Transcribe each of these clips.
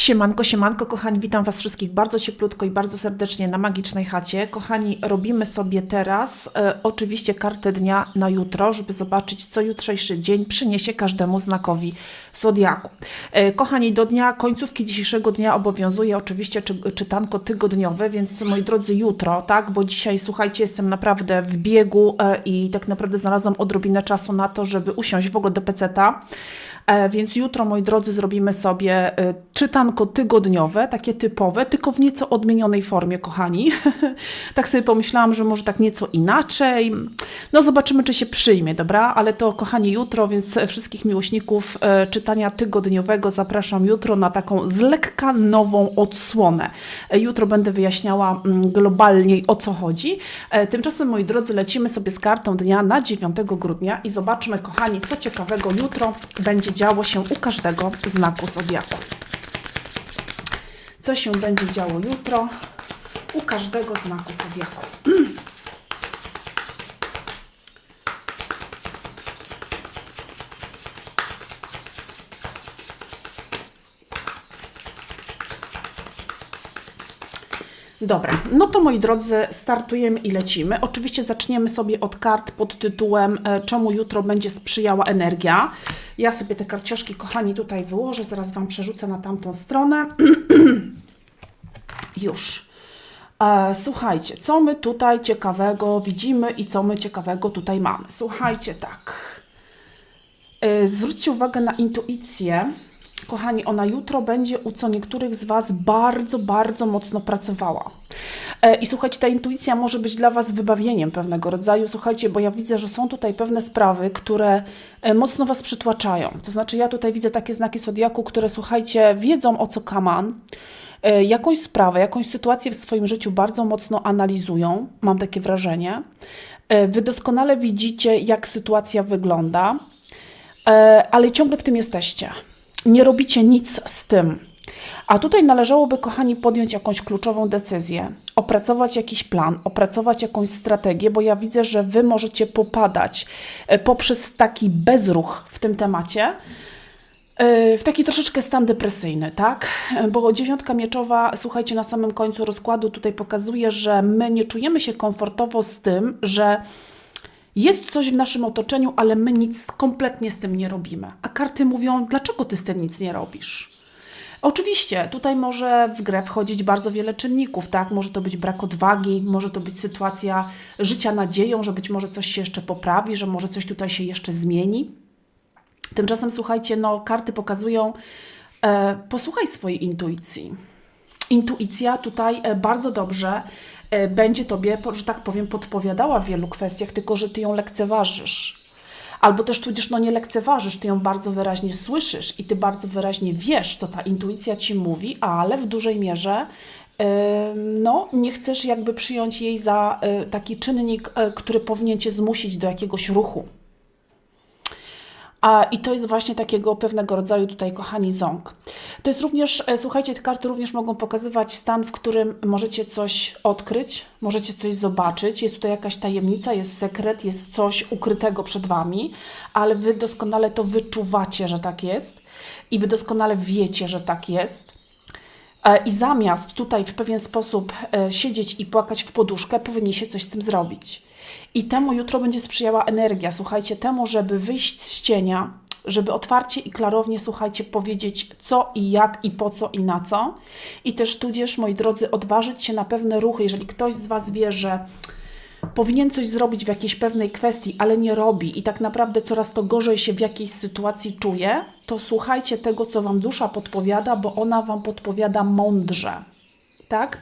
Siemanko, siemanko, kochani, witam Was wszystkich bardzo cieplutko i bardzo serdecznie na Magicznej Chacie. Kochani, robimy sobie teraz e, oczywiście kartę dnia na jutro, żeby zobaczyć, co jutrzejszy dzień przyniesie każdemu znakowi Zodiaku. E, kochani, do dnia końcówki dzisiejszego dnia obowiązuje oczywiście czy, czytanko tygodniowe, więc moi drodzy, jutro, tak, bo dzisiaj, słuchajcie, jestem naprawdę w biegu e, i tak naprawdę znalazłam odrobinę czasu na to, żeby usiąść w ogóle do peceta. E, Więc jutro, moi drodzy, zrobimy sobie e, czytanko tygodniowe, takie typowe, tylko w nieco odmienionej formie, kochani. tak sobie pomyślałam, że może tak nieco inaczej. No zobaczymy, czy się przyjmie, dobra? Ale to, kochani, jutro, więc wszystkich miłośników e, czytania tygodniowego zapraszam jutro na taką z lekka nową odsłonę. Jutro będę wyjaśniała mm, globalniej, o co chodzi. Tymczasem, moi drodzy, lecimy sobie z kartą dnia na 9 grudnia i zobaczmy, kochani, co ciekawego jutro będzie działo się u każdego znaku zodiaku. Co się będzie działo jutro u każdego znaku zodiaku. Dobra, no to moi drodzy, startujemy i lecimy. Oczywiście zaczniemy sobie od kart pod tytułem e, Czemu jutro będzie sprzyjała energia. Ja sobie te karcioszki, kochani, tutaj wyłożę, zaraz Wam przerzucę na tamtą stronę. Już. E, Słuchajcie, co my tutaj ciekawego widzimy i co my ciekawego tutaj mamy? Słuchajcie, tak. E, Zwróćcie uwagę na intuicję. Kochani, ona jutro będzie u co niektórych z Was bardzo, bardzo mocno pracowała. E, I słuchajcie, ta intuicja może być dla Was wybawieniem pewnego rodzaju. Słuchajcie, bo ja widzę, że są tutaj pewne sprawy, które e, mocno Was przytłaczają. To znaczy, ja tutaj widzę takie znaki zodiaku, które słuchajcie, wiedzą o co kaman, e, jakąś sprawę, jakąś sytuację w swoim życiu bardzo mocno analizują, mam takie wrażenie. Wy doskonale widzicie, jak sytuacja wygląda, ale ciągle w tym jesteście. Nie robicie nic z tym. A tutaj należałoby, kochani, podjąć jakąś kluczową decyzję, opracować jakiś plan, opracować jakąś strategię, bo ja widzę, że Wy możecie popadać e, poprzez taki bezruch w tym temacie, e, w taki troszeczkę stan depresyjny, tak? E, Bo dziewiątka mieczowa, słuchajcie, na samym końcu rozkładu tutaj pokazuje, że my nie czujemy się komfortowo z tym, że jest coś w naszym otoczeniu, ale my nic kompletnie z tym nie robimy. A karty mówią, dlaczego ty z tym nic nie robisz? Oczywiście, tutaj może w grę wchodzić bardzo wiele czynników, tak? Może to być brak odwagi, może to być sytuacja życia nadzieją, że być może coś się jeszcze poprawi, że może coś tutaj się jeszcze zmieni. Tymczasem, słuchajcie, no, karty pokazują, e, posłuchaj swojej intuicji. Intuicja tutaj e, bardzo dobrze e, będzie Tobie, że tak powiem, podpowiadała w wielu kwestiach, tylko że Ty ją lekceważysz. Albo też tudzież no nie lekceważysz, Ty ją bardzo wyraźnie słyszysz i Ty bardzo wyraźnie wiesz, co ta intuicja Ci mówi, ale w dużej mierze e, no, nie chcesz jakby przyjąć jej za taki czynnik, który powinien Cię zmusić do jakiegoś ruchu. A, I to jest właśnie takiego pewnego rodzaju tutaj, kochani, ząg. To jest również, e, słuchajcie, te karty również mogą pokazywać stan, w którym możecie coś odkryć, możecie coś zobaczyć. Jest tutaj jakaś tajemnica, jest sekret, jest coś ukrytego przed Wami, ale Wy doskonale to wyczuwacie, że tak jest i Wy doskonale wiecie, że tak jest. E, I zamiast tutaj w pewien sposób e, siedzieć i płakać w poduszkę, powinniście coś z tym zrobić. I temu jutro będzie sprzyjała energia. Słuchajcie, temu, żeby wyjść z cienia, żeby otwarcie i klarownie, słuchajcie, powiedzieć co i jak i po co i na co. I też tudzież, moi drodzy, odważyć się na pewne ruchy. Jeżeli ktoś z Was wie, że powinien coś zrobić w jakiejś pewnej kwestii, ale nie robi i tak naprawdę coraz to gorzej się w jakiejś sytuacji czuje, to słuchajcie tego, co Wam dusza podpowiada, bo ona Wam podpowiada mądrze. Tak?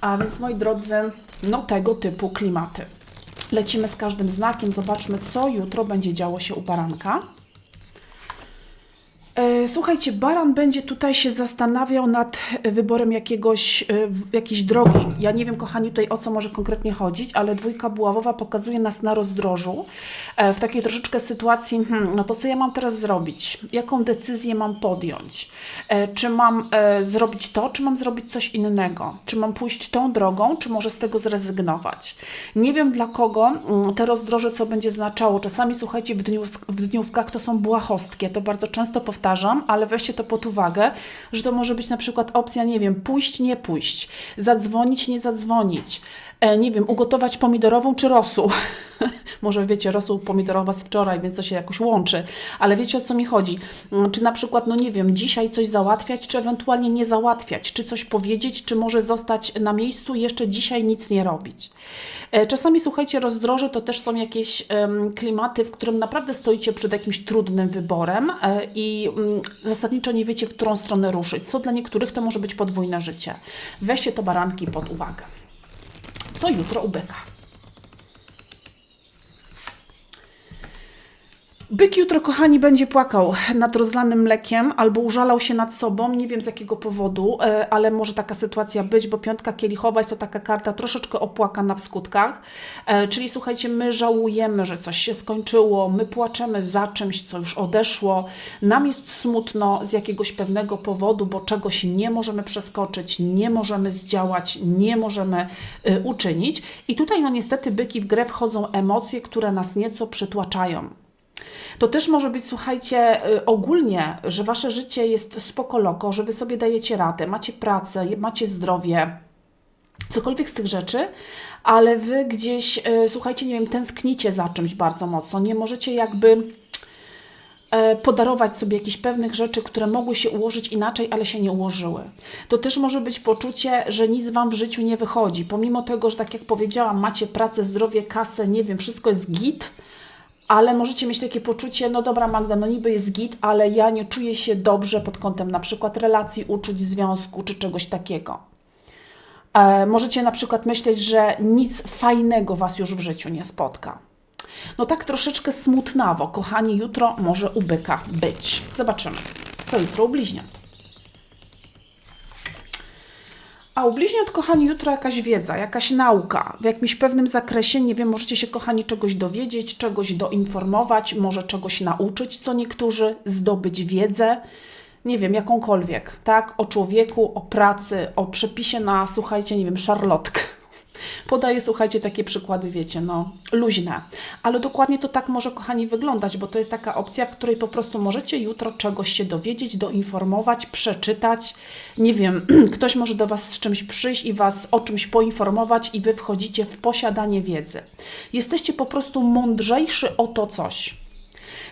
A więc, moi drodzy, no tego typu klimaty. Lecimy z każdym znakiem, zobaczmy, co jutro będzie działo się u baranka. E, Słuchajcie, baran będzie tutaj się zastanawiał nad wyborem jakiegoś, e, jakiejś drogi. Ja nie wiem, kochani, tutaj o co może konkretnie chodzić, ale dwójka buławowa pokazuje nas na rozdrożu. E, W takiej troszeczkę sytuacji, hmm, no to co ja mam teraz zrobić? Jaką decyzję mam podjąć? Czy mam zrobić to, czy mam zrobić coś innego? Czy mam pójść tą drogą, czy może z tego zrezygnować? Nie wiem dla kogo mm, te rozdroże co będzie znaczało. Czasami, słuchajcie, w, dniu, w dniówkach to są błahostkie, to bardzo często powtarzam. Powtarzam, ale weźcie to pod uwagę, że to może być na przykład opcja, nie wiem, pójść, nie pójść, zadzwonić, nie zadzwonić, nie wiem, ugotować pomidorową czy rosół. może wiecie, rosół pomidorowa z wczoraj, więc to się jakoś łączy, ale wiecie o co mi chodzi. Mm, Czy na przykład, no nie wiem, dzisiaj coś załatwiać, czy ewentualnie nie załatwiać, czy coś powiedzieć, czy może zostać na miejscu i jeszcze dzisiaj nic nie robić. E, Czasami, słuchajcie, rozdroże to też są jakieś klimaty, w którym naprawdę stoicie przed jakimś trudnym wyborem e, i mm, zasadniczo nie wiecie, w którą stronę ruszyć. Co dla niektórych to może być podwójne życie. Weźcie to baranki pod uwagę. Co jutro u byka? Byk jutro, kochani, będzie płakał nad rozlanym mlekiem albo użalał się nad sobą, nie wiem z jakiego powodu, e, ale może taka sytuacja być, bo piątka kielichowa jest to taka karta troszeczkę opłakana w skutkach. E, Czyli słuchajcie, my żałujemy, że coś się skończyło, my płaczemy za czymś, co już odeszło, nam jest smutno z jakiegoś pewnego powodu, bo czegoś nie możemy przeskoczyć, nie możemy zdziałać, nie możemy y, uczynić. I tutaj, no niestety, byki w grę wchodzą emocje, które nas nieco przytłaczają. To też może być, słuchajcie, y, ogólnie, że wasze życie jest spoko loko, że wy sobie dajecie radę, macie pracę, macie zdrowie, cokolwiek z tych rzeczy, ale wy gdzieś, y, słuchajcie, nie wiem, tęsknicie za czymś bardzo mocno, nie możecie jakby e, podarować sobie jakichś pewnych rzeczy, które mogły się ułożyć inaczej, ale się nie ułożyły. To też może być poczucie, że nic Wam w życiu nie wychodzi. Pomimo tego, że tak jak powiedziałam, macie pracę, zdrowie, kasę, nie wiem, wszystko jest git, ale możecie mieć takie poczucie, no dobra Magda, no niby jest git, ale ja nie czuję się dobrze pod kątem na przykład relacji, uczuć, związku czy czegoś takiego. E, możecie na przykład myśleć, że nic fajnego Was już w życiu nie spotka. No tak troszeczkę smutnawo, kochani, jutro może u byka być. Zobaczymy, co jutro u bliźniąt. A u bliźniąt, kochani, jutro jakaś wiedza, jakaś nauka w jakimś pewnym zakresie. Nie wiem, możecie się, kochani, czegoś dowiedzieć, czegoś doinformować, może czegoś nauczyć, co niektórzy, zdobyć wiedzę, nie wiem, jakąkolwiek, tak? O człowieku, o pracy, o przepisie na, słuchajcie, nie wiem, szarlotkę. Podaję, słuchajcie, takie przykłady, wiecie, no, luźne. Ale dokładnie to tak może, kochani, wyglądać, bo to jest taka opcja, w której po prostu możecie jutro czegoś się dowiedzieć, doinformować, przeczytać. Nie wiem, ktoś może do Was z czymś przyjść i Was o czymś poinformować i Wy wchodzicie w posiadanie wiedzy. Jesteście po prostu mądrzejszy o to coś.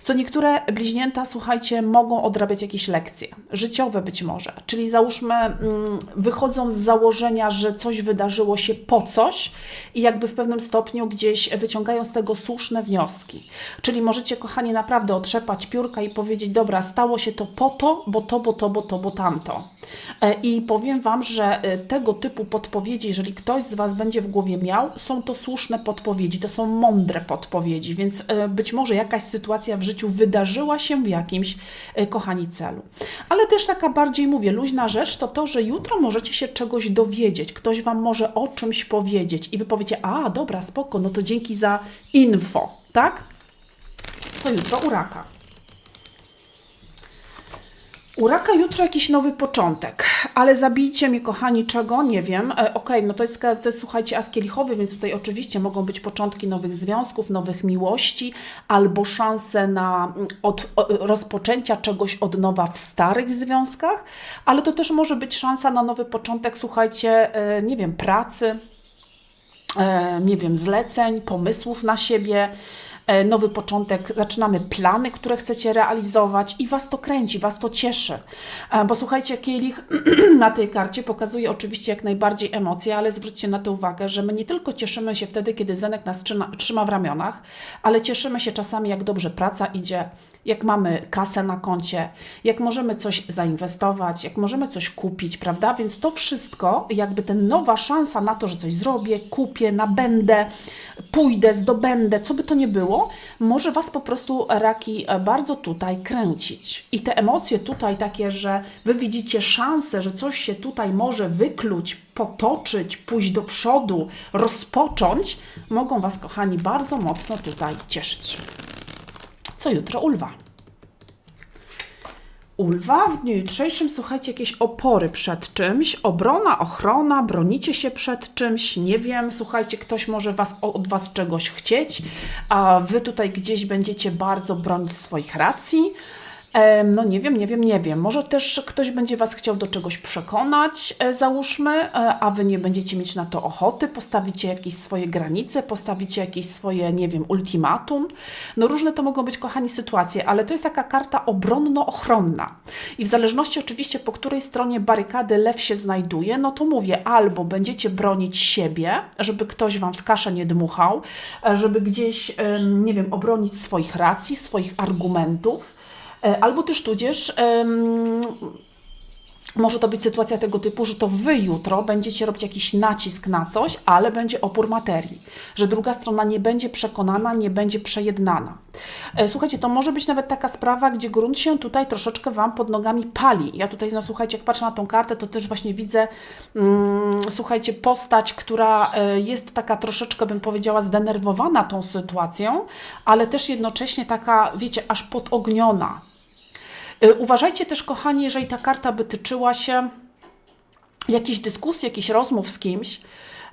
Co niektóre bliźnięta, słuchajcie, mogą odrabiać jakieś lekcje, życiowe być może. Czyli załóżmy, mm, wychodzą z założenia, że coś wydarzyło się po coś i jakby w pewnym stopniu gdzieś wyciągają z tego słuszne wnioski. Czyli możecie, kochani, naprawdę otrzepać piórka i powiedzieć, dobra, stało się to po to, bo to, bo to, bo to, bo tamto. E, I powiem Wam, że e, tego typu podpowiedzi, jeżeli ktoś z Was będzie w głowie miał, są to słuszne podpowiedzi, to są mądre podpowiedzi, więc e, być może jakaś sytuacja w życiu wydarzyła się w jakimś, e, kochani, celu. Ale też taka bardziej, mówię, luźna rzecz to to, że jutro możecie się czegoś dowiedzieć, ktoś Wam może o czymś powiedzieć i Wy powiecie, a dobra, spoko, no to dzięki za info, tak? Co jutro u raka? U raka jutro jakiś nowy początek, ale zabijcie mnie, kochani, czego? Nie wiem. E, Okej, no to jest, to jest, słuchajcie, as kielichowy, więc tutaj oczywiście mogą być początki nowych związków, nowych miłości, albo szanse na mm, od, o, rozpoczęcia czegoś od nowa w starych związkach, ale to też może być szansa na nowy początek, słuchajcie, e, nie wiem, pracy, e, nie wiem, zleceń, pomysłów na siebie, nowy początek, zaczynamy plany, które chcecie realizować i Was to kręci, Was to cieszy. E, Bo słuchajcie, kielich na tej karcie pokazuje oczywiście jak najbardziej emocje, ale zwróćcie na to uwagę, że my nie tylko cieszymy się wtedy, kiedy Zenek nas trzyma, trzyma w ramionach, ale cieszymy się czasami, jak dobrze praca idzie, jak mamy kasę na koncie, jak możemy coś zainwestować, jak możemy coś kupić, prawda? Więc to wszystko, jakby ten nowa szansa na to, że coś zrobię, kupię, nabędę, pójdę, zdobędę, co by to nie było, może Was po prostu raki bardzo tutaj kręcić. I te emocje tutaj takie, że Wy widzicie szansę, że coś się tutaj może wykluć, potoczyć, pójść do przodu, rozpocząć, mogą Was, kochani, bardzo mocno tutaj cieszyć. Co jutro u lwa? U lwa w dniu jutrzejszym, słuchajcie, jakieś opory przed czymś, obrona, ochrona, bronicie się przed czymś, nie wiem, słuchajcie, ktoś może was, od Was czegoś chcieć, a Wy tutaj gdzieś będziecie bardzo bronić swoich racji. No nie wiem, nie wiem, nie wiem. Może też ktoś będzie Was chciał do czegoś przekonać, e, załóżmy, e, a Wy nie będziecie mieć na to ochoty, postawicie jakieś swoje granice, postawicie jakieś swoje, nie wiem, ultimatum. No różne to mogą być, kochani, sytuacje, ale to jest taka karta obronno-ochronna. I w zależności oczywiście, po której stronie barykady lew się znajduje, no to mówię, albo będziecie bronić siebie, żeby ktoś Wam w kaszę nie dmuchał, e, żeby gdzieś, nie wiem, obronić swoich racji, swoich argumentów, Albo też tudzież może to być sytuacja tego typu, że to wy jutro będziecie robić jakiś nacisk na coś, ale będzie opór materii, że druga strona nie będzie przekonana, nie będzie przejednana. E, Słuchajcie, to może być nawet taka sprawa, gdzie grunt się tutaj troszeczkę Wam pod nogami pali. Ja tutaj, no słuchajcie, jak patrzę na tą kartę, to też właśnie widzę, mm, słuchajcie, postać, która e, jest taka troszeczkę, bym powiedziała, zdenerwowana tą sytuacją, ale też jednocześnie taka, wiecie, aż podogniona. Y, Uważajcie też, kochani, jeżeli ta karta by tyczyła się jakiejś dyskusji, jakichś rozmów z kimś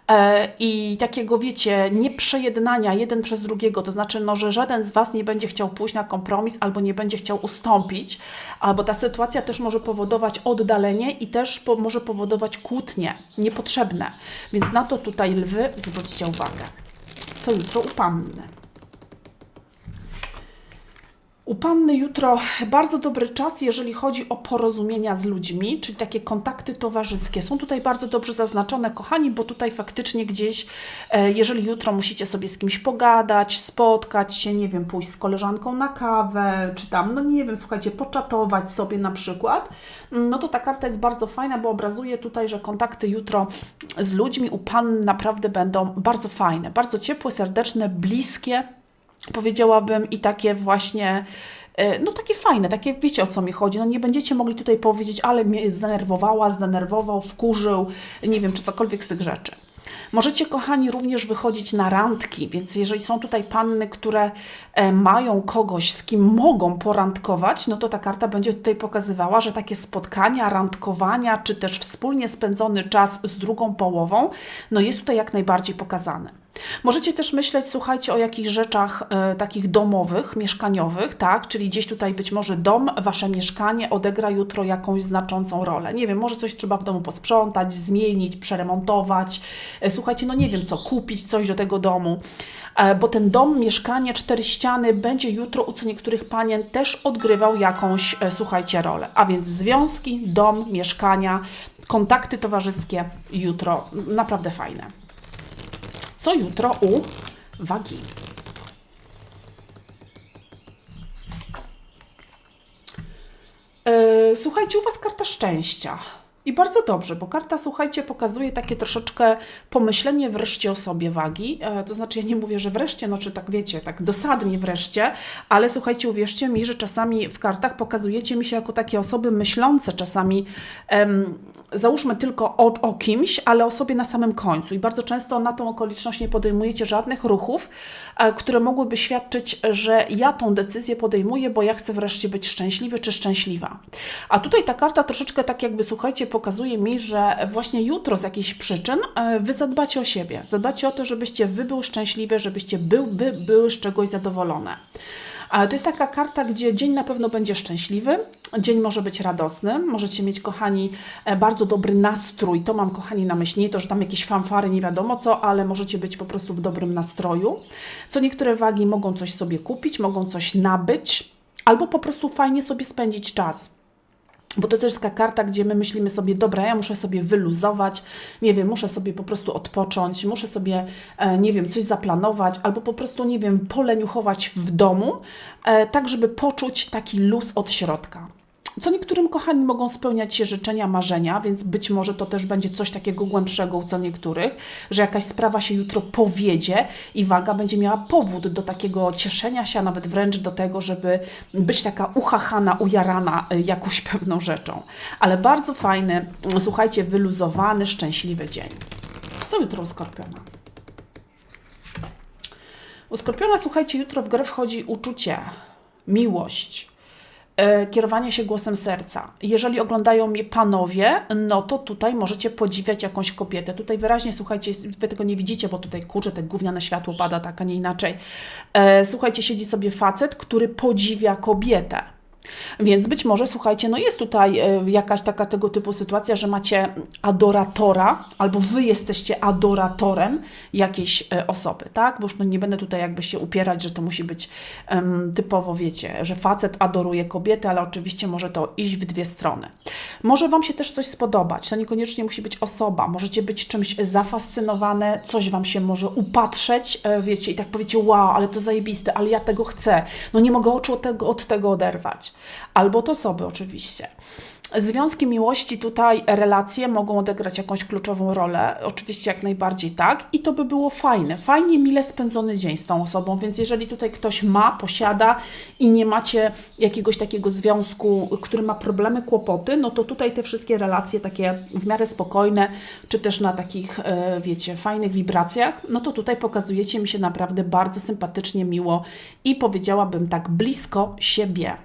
e, i takiego, wiecie, nieprzejednania jeden przez drugiego, to znaczy, no, że żaden z Was nie będzie chciał pójść na kompromis albo nie będzie chciał ustąpić, albo ta sytuacja też może powodować oddalenie i też po, może powodować kłótnie niepotrzebne. Więc na to tutaj lwy zwróćcie uwagę. Co jutro u Panny? U Panny jutro bardzo dobry czas, jeżeli chodzi o porozumienia z ludźmi, czyli takie kontakty towarzyskie. Są tutaj bardzo dobrze zaznaczone, kochani, bo tutaj faktycznie gdzieś, e, jeżeli jutro musicie sobie z kimś pogadać, spotkać się, nie wiem, pójść z koleżanką na kawę, czy tam, no nie wiem, słuchajcie, poczatować sobie na przykład, no to ta karta jest bardzo fajna, bo obrazuje tutaj, że kontakty jutro z ludźmi u Panny naprawdę będą bardzo fajne, bardzo ciepłe, serdeczne, bliskie powiedziałabym, i takie właśnie, e, no takie fajne, takie wiecie o co mi chodzi. No nie będziecie mogli tutaj powiedzieć, ale mnie zdenerwowała, zdenerwował, wkurzył, nie wiem, czy cokolwiek z tych rzeczy. Możecie, kochani, również wychodzić na randki, więc jeżeli są tutaj panny, które e, mają kogoś, z kim mogą porandkować, no to ta karta będzie tutaj pokazywała, że takie spotkania, randkowania, czy też wspólnie spędzony czas z drugą połową, no jest tutaj jak najbardziej pokazane. Możecie też myśleć, słuchajcie, o jakichś rzeczach e, takich domowych, mieszkaniowych, tak? Czyli gdzieś tutaj być może dom, wasze mieszkanie odegra jutro jakąś znaczącą rolę. Nie wiem, może coś trzeba w domu posprzątać, zmienić, przeremontować. E, słuchajcie, no nie wiem co, kupić coś do tego domu. E, bo ten dom, mieszkanie, cztery ściany będzie jutro u co niektórych panien też odgrywał jakąś, e, słuchajcie, rolę. A więc związki, dom, mieszkania, kontakty towarzyskie jutro naprawdę fajne. Co jutro u wagi? E, Słuchajcie, u Was karta szczęścia. I bardzo dobrze, bo karta, słuchajcie, pokazuje takie troszeczkę pomyślenie wreszcie o sobie wagi. E, to znaczy, ja nie mówię, że wreszcie, no czy tak wiecie, tak dosadnie wreszcie, ale słuchajcie, uwierzcie mi, że czasami w kartach pokazujecie mi się jako takie osoby myślące, czasami em, załóżmy tylko o, o kimś, ale o sobie na samym końcu. I bardzo często na tą okoliczność nie podejmujecie żadnych ruchów, e, które mogłyby świadczyć, że ja tą decyzję podejmuję, bo ja chcę wreszcie być szczęśliwy czy szczęśliwa. A tutaj ta karta troszeczkę tak jakby, słuchajcie, pokazuje mi, że właśnie jutro z jakichś przyczyn e, wy zadbacie o siebie. Zadbacie o to, żebyście wy były szczęśliwe, żebyście był, by, były z czegoś zadowolone. To jest taka karta, gdzie dzień na pewno będzie szczęśliwy, dzień może być radosny, możecie mieć, kochani, e, bardzo dobry nastrój. To mam, kochani, na myśli. Nie to, że tam jakieś fanfary, nie wiadomo co, ale możecie być po prostu w dobrym nastroju. Co niektóre wagi mogą coś sobie kupić, mogą coś nabyć, albo po prostu fajnie sobie spędzić czas. Bo to też jest taka karta, gdzie my myślimy sobie, dobra, ja muszę sobie wyluzować, nie wiem, muszę sobie po prostu odpocząć, muszę sobie, e, nie wiem, coś zaplanować, albo po prostu, nie wiem, poleniuchować w domu, e, tak żeby poczuć taki luz od środka. Co niektórym kochani mogą spełniać się życzenia, marzenia, więc być może to też będzie coś takiego głębszego co niektórych, że jakaś sprawa się jutro powiedzie i waga będzie miała powód do takiego cieszenia się, a nawet wręcz do tego, żeby być taka uchachana, ujarana y, jakąś pewną rzeczą. Ale bardzo fajny, y, słuchajcie, wyluzowany, szczęśliwy dzień. Co jutro u Skorpiona? U Skorpiona, słuchajcie, jutro w grę wchodzi uczucie, miłość, kierowanie się głosem serca. Jeżeli oglądają mnie panowie, no to tutaj możecie podziwiać jakąś kobietę. Tutaj wyraźnie, słuchajcie, wy tego nie widzicie, bo tutaj kurczę, te gówniane światło pada tak, a nie inaczej. E, słuchajcie, siedzi sobie facet, który podziwia kobietę. Więc być może, słuchajcie, no jest tutaj e, jakaś taka tego typu sytuacja, że macie adoratora, albo wy jesteście adoratorem jakiejś e, osoby, tak? Bo już no nie będę tutaj jakby się upierać, że to musi być em, typowo, wiecie, że facet adoruje kobietę, ale oczywiście może to iść w dwie strony. Może wam się też coś spodobać, to niekoniecznie musi być osoba, możecie być czymś zafascynowane, coś wam się może upatrzeć, e, wiecie, i tak powiecie, wow, ale to zajebiste, ale ja tego chcę, no nie mogę oczu od tego, od tego oderwać. Albo to osoby oczywiście. Związki miłości tutaj, relacje mogą odegrać jakąś kluczową rolę, oczywiście jak najbardziej tak, i to by było fajne, fajnie, mile spędzony dzień z tą osobą, więc jeżeli tutaj ktoś ma, posiada i nie macie jakiegoś takiego związku, który ma problemy, kłopoty, no to tutaj te wszystkie relacje takie w miarę spokojne, czy też na takich, e, wiecie, fajnych wibracjach, no to tutaj pokazujecie mi się naprawdę bardzo sympatycznie, miło i powiedziałabym tak blisko siebie.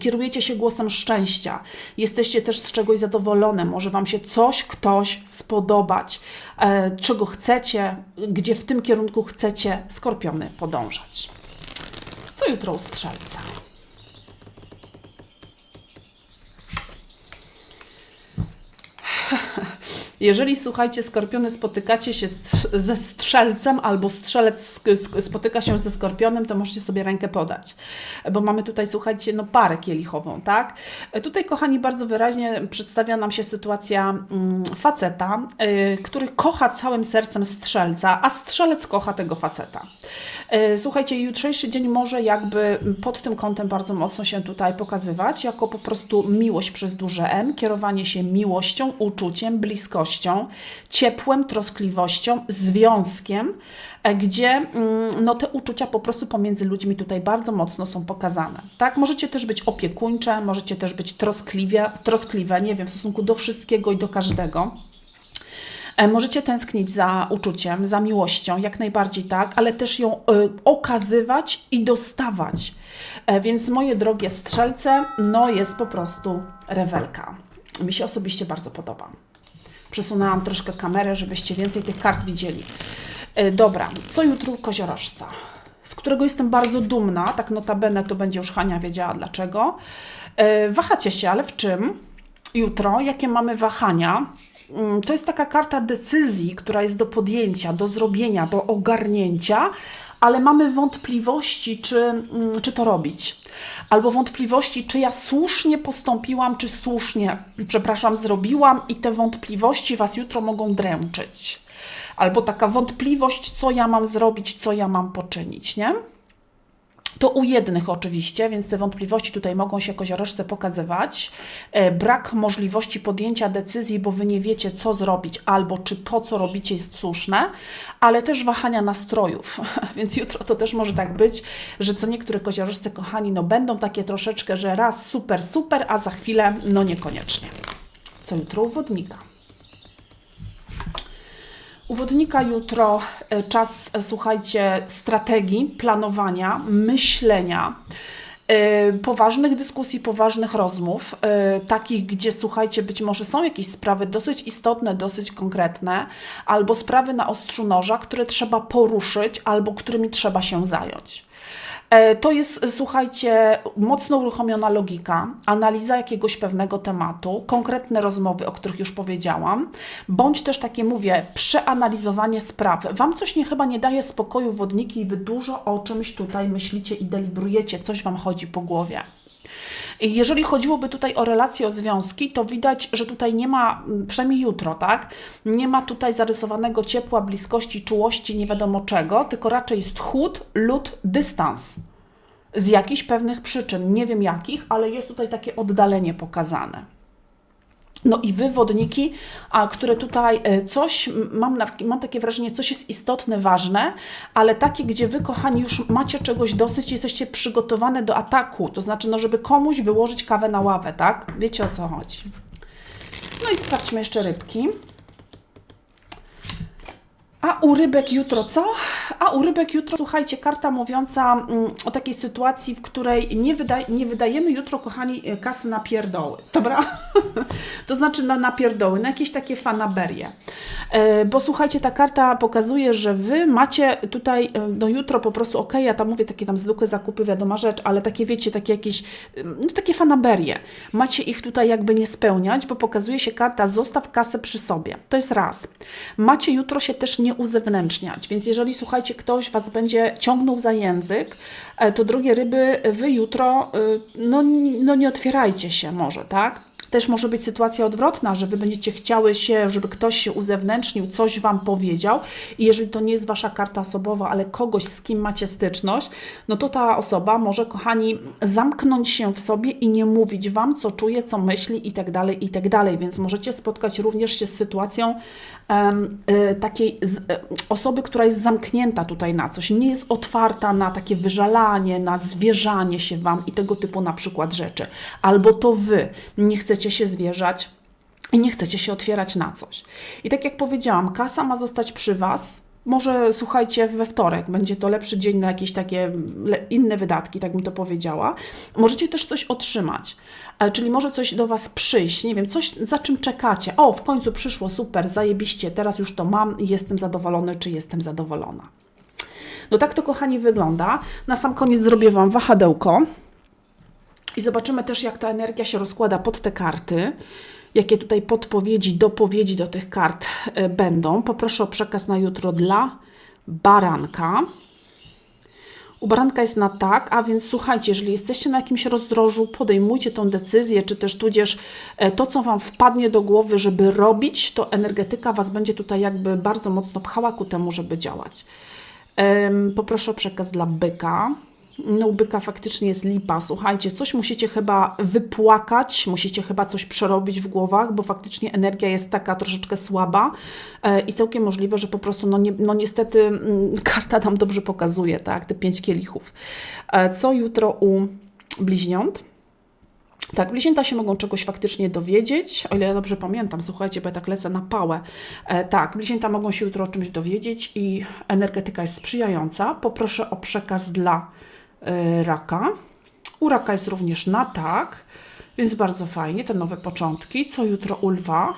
Kierujecie się głosem szczęścia, jesteście też z czegoś zadowolone, może Wam się coś, ktoś spodobać, e, czego chcecie, gdzie w tym kierunku chcecie, skorpiony, podążać. Co jutro u strzelca? Jeżeli słuchajcie, skorpiony spotykacie się ze strzelcem albo strzelec spotyka się ze skorpionem, to możecie sobie rękę podać, bo mamy tutaj, słuchajcie, no parę kielichową, tak? Tutaj, kochani, bardzo wyraźnie przedstawia nam się sytuacja mm, faceta, y, który kocha całym sercem strzelca, a strzelec kocha tego faceta. E, Słuchajcie, jutrzejszy dzień może jakby pod tym kątem bardzo mocno się tutaj pokazywać, jako po prostu miłość przez duże M, kierowanie się miłością, uczuciem, bliskością, ciepłem, troskliwością, związkiem, e, gdzie mm, no, te uczucia po prostu pomiędzy ludźmi tutaj bardzo mocno są pokazane. Tak, możecie też być opiekuńcze, możecie też być troskliwie, troskliwe, nie wiem, w stosunku do wszystkiego i do każdego. E, Możecie tęsknić za uczuciem, za miłością, jak najbardziej tak, ale też ją y, okazywać i dostawać. E, Więc moje drogie strzelce, no jest po prostu rewelka. Mi się osobiście bardzo podoba. Przesunęłam troszkę kamerę, żebyście więcej tych kart widzieli. E, Dobra, co jutro koziorożca? Z którego jestem bardzo dumna, tak notabene to będzie już Hania wiedziała dlaczego. E, Wahacie się, ale w czym? Jutro, jakie mamy wahania? Mm, To jest taka karta decyzji, która jest do podjęcia, do zrobienia, do ogarnięcia, ale mamy wątpliwości, czy, mm, czy to robić. Albo wątpliwości, czy ja słusznie postąpiłam, czy słusznie, przepraszam, zrobiłam, i te wątpliwości Was jutro mogą dręczyć. Albo taka wątpliwość, co ja mam zrobić, co ja mam poczynić, nie? To u jednych oczywiście, więc te wątpliwości tutaj mogą się koziorożce pokazywać. E, Brak możliwości podjęcia decyzji, bo wy nie wiecie, co zrobić, albo czy to, co robicie, jest słuszne, ale też wahania nastrojów. Więc jutro to też może tak być, że co niektóre koziorożce, kochani, no będą takie troszeczkę, że raz super, super, a za chwilę no niekoniecznie. Co jutro u wodnika? U wodnika jutro e, czas, e, słuchajcie, strategii, planowania, myślenia, e, poważnych dyskusji, poważnych rozmów, takich, gdzie słuchajcie, być może są jakieś sprawy dosyć istotne, dosyć konkretne, albo sprawy na ostrzu noża, które trzeba poruszyć, albo którymi trzeba się zająć. E, To jest, słuchajcie, mocno uruchomiona logika, analiza jakiegoś pewnego tematu, konkretne rozmowy, o których już powiedziałam, bądź też takie, mówię, przeanalizowanie spraw. Wam coś nie, chyba nie daje spokoju wodniki i wy dużo o czymś tutaj myślicie i deliberujecie, coś Wam chodzi po głowie. Jeżeli chodziłoby tutaj o relacje, o związki, to widać, że tutaj nie ma, m, przynajmniej jutro, tak? Nie ma tutaj zarysowanego ciepła, bliskości, czułości, nie wiadomo czego, tylko raczej jest chłód, lód, dystans. Z jakichś pewnych przyczyn, nie wiem jakich, ale jest tutaj takie oddalenie pokazane. No i wy, wodniki, a które tutaj e, coś, mam, na, mam takie wrażenie, coś jest istotne, ważne, ale takie, gdzie wy, kochani, już macie czegoś dosyć, jesteście przygotowane do ataku, to znaczy, no, żeby komuś wyłożyć kawę na ławę, tak? Wiecie o co chodzi. No i sprawdźmy jeszcze rybki. A u rybek jutro co? A u rybek jutro, słuchajcie, karta mówiąca mm, o takiej sytuacji, w której nie, wydaj, nie wydajemy jutro, kochani, e, kasy na pierdoły, dobra? to znaczy na, na pierdoły, na jakieś takie fanaberie. E, bo słuchajcie, ta karta pokazuje, że wy macie tutaj e, no jutro po prostu, ok, ja tam mówię takie tam zwykłe zakupy, wiadoma rzecz, ale takie wiecie, takie jakieś, e, no takie fanaberie. Macie ich tutaj jakby nie spełniać, bo pokazuje się karta zostaw kasę przy sobie. To jest raz. Macie jutro się też nie uzewnętrzniać, więc jeżeli słuchajcie, ktoś was będzie ciągnął za język, to drugie ryby, wy jutro, no, no nie otwierajcie się może, tak? Też może być sytuacja odwrotna, że wy będziecie chciały się, żeby ktoś się uzewnętrznił, coś wam powiedział i jeżeli to nie jest wasza karta osobowa, ale kogoś, z kim macie styczność, no to ta osoba może, kochani, zamknąć się w sobie i nie mówić wam, co czuje, co myśli i tak dalej, i tak dalej. Więc możecie spotkać również się z sytuacją takiej z, y, osoby, która jest zamknięta tutaj na coś, nie jest otwarta na takie wyżalanie, na zwierzanie się wam i tego typu na przykład rzeczy. Albo to wy nie chcecie się zwierzać i nie chcecie się otwierać na coś. I tak jak powiedziałam, kasa ma zostać przy Was. Może słuchajcie, we wtorek będzie to lepszy dzień na jakieś takie inne wydatki, tak mi to powiedziała. Możecie też coś otrzymać, e, czyli może coś do Was przyjść, nie wiem, coś za czym czekacie. O, w końcu przyszło, super, zajebiście, teraz już to mam i jestem zadowolony, czy jestem zadowolona. No tak to, kochani, wygląda. Na sam koniec zrobię Wam wahadełko. I zobaczymy też, jak ta energia się rozkłada pod te karty. Jakie tutaj podpowiedzi, dopowiedzi do tych kart e, będą. Poproszę o przekaz na jutro dla baranka. U baranka jest na tak, a więc słuchajcie, jeżeli jesteście na jakimś rozdrożu, podejmujcie tą decyzję, czy też tudzież e, to, co Wam wpadnie do głowy, żeby robić, to energetyka Was będzie tutaj jakby bardzo mocno pchała ku temu, żeby działać. Poproszę o przekaz dla byka no byka faktycznie jest lipa. Słuchajcie, coś musicie chyba wypłakać, musicie chyba coś przerobić w głowach, bo faktycznie energia jest taka troszeczkę słaba e, i całkiem możliwe, że po prostu, no, nie, no niestety mm, karta nam dobrze pokazuje, tak, te pięć kielichów. E, co jutro u bliźniąt? Tak, bliźnięta się mogą czegoś faktycznie dowiedzieć, o ile ja dobrze pamiętam, słuchajcie, bo ja tak lecę na pałę. E, tak, bliźnięta mogą się jutro o czymś dowiedzieć i energetyka jest sprzyjająca. Poproszę o przekaz dla raka. U raka jest również na tak, więc bardzo fajnie, te nowe początki. Co jutro u lwa?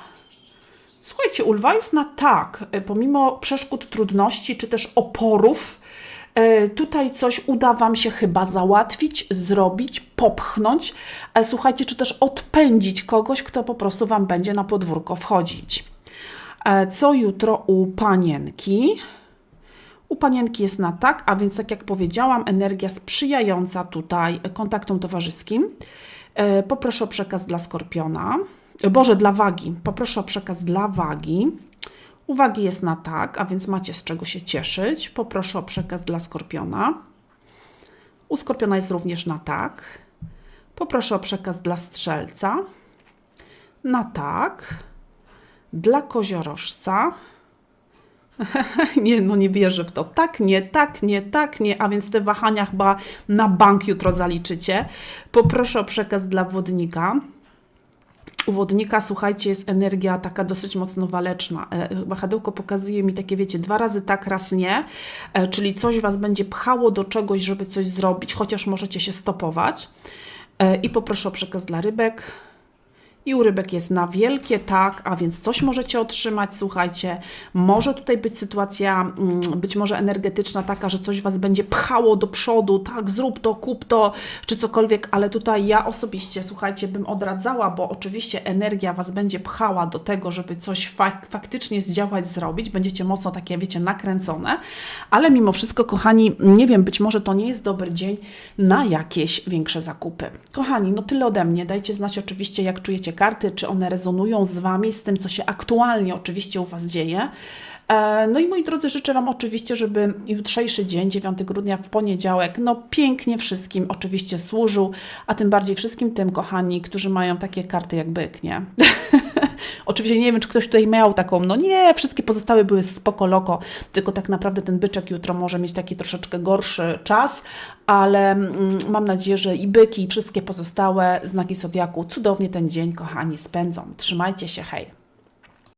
Słuchajcie, u lwa jest na tak, e, pomimo przeszkód, trudności czy też oporów, e, Tutaj coś uda Wam się chyba załatwić, zrobić, popchnąć, słuchajcie, czy też odpędzić kogoś, kto po prostu Wam będzie na podwórko wchodzić. Co jutro u panienki? U panienki jest na tak, a więc tak jak powiedziałam, energia sprzyjająca tutaj kontaktom towarzyskim. E, poproszę o przekaz dla skorpiona. E, Boże, dla wagi. Poproszę o przekaz dla wagi. Uwagi jest na tak, a więc macie z czego się cieszyć. Poproszę o przekaz dla skorpiona. U skorpiona jest również na tak. Poproszę o przekaz dla strzelca. Na tak. Dla koziorożca. nie, no nie wierzę w to. Tak, nie, tak, nie, tak, nie. A więc te wahania chyba na bank jutro zaliczycie. Poproszę o przekaz dla wodnika. U wodnika, słuchajcie, jest energia taka dosyć mocno waleczna. E, wahadełko pokazuje mi takie, wiecie, dwa razy tak, raz nie, e, czyli coś Was będzie pchało do czegoś, żeby coś zrobić, chociaż możecie się stopować. E, I poproszę o przekaz dla rybek i u rybek jest na wielkie tak, a więc coś możecie otrzymać, słuchajcie, może tutaj być sytuacja mm, być może energetyczna taka, że coś Was będzie pchało do przodu, tak, zrób to, kup to, czy cokolwiek, ale tutaj ja osobiście, słuchajcie, bym odradzała, bo oczywiście energia Was będzie pchała do tego, żeby coś fak faktycznie zdziałać, zrobić, będziecie mocno takie, wiecie, nakręcone, ale mimo wszystko, kochani, nie wiem, być może to nie jest dobry dzień na jakieś większe zakupy. Kochani, no tyle ode mnie, dajcie znać oczywiście, jak czujecie karty, czy one rezonują z Wami, z tym, co się aktualnie oczywiście u Was dzieje. E, no i moi drodzy, życzę Wam oczywiście, żeby jutrzejszy dzień, 9 grudnia w poniedziałek, no pięknie wszystkim oczywiście służył, a tym bardziej wszystkim tym, kochani, którzy mają takie karty jak byk, nie? Oczywiście nie wiem, czy ktoś tutaj miał taką, no nie, wszystkie pozostałe były spoko loko, tylko tak naprawdę ten byczek jutro może mieć taki troszeczkę gorszy czas, ale mm, mam nadzieję, że i byki, i wszystkie pozostałe znaki Zodiaku cudownie ten dzień, kochani, spędzą. Trzymajcie się, hej!